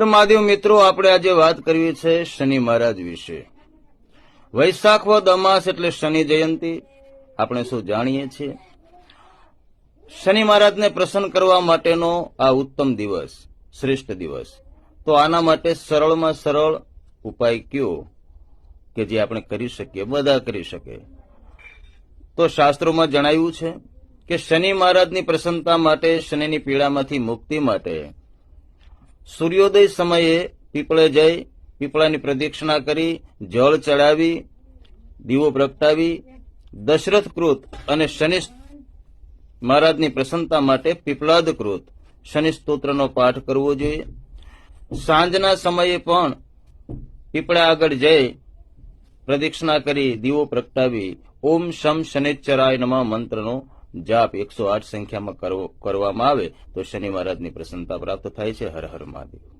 મહાદેવ મિત્રો, આપણે આજે વાત કરવી છે શનિ મહારાજ વિશે. વૈશાખ વદ અમાસ એટલે શનિ જયંતિ. આપણે શું જાણીએ છીએ? શનિ મહારાજને પ્રસન્ન કરવા માટેનો આ ઉત્તમ દિવસ, શ્રેષ્ઠ દિવસ. તો આના માટે સરળમાં સરળ ઉપાય કયો કે જે આપણે કરી શકીએ, બધા કરી શકે તો શાસ્ત્રોમાં જણાવ્યું છે કે શનિ મહારાજની પ્રસન્નતા માટે, શનિની પીડામાંથી મુક્તિ માટે સૂર્યોદય સમયે પીપળે જઈ પીપળાની પ્રદક્ષિણા કરી, જળ ચડાવી, દીવો પ્રગટાવી, દશરથ કૃત અને શનિ મહારાજની પ્રસન્નતા માટે પીપળાદ કૃત શનિ સ્તોત્રનો પાઠ કરવો જોઈએ. સાંજના સમયે પણ પીપળા આગળ જઈ પ્રદક્ષિણા કરી, દીવો પ્રગટાવી. ઓમ શમ શનિચરાય નમઃ મંત્રનો જાપ એકસો આઠ સંખ્યામાં કરવો- કરવામાં આવે તો શનિ મહારાજની પ્રસન્નતા પ્રાપ્ત થાય છે. હર હર મહાદેવ.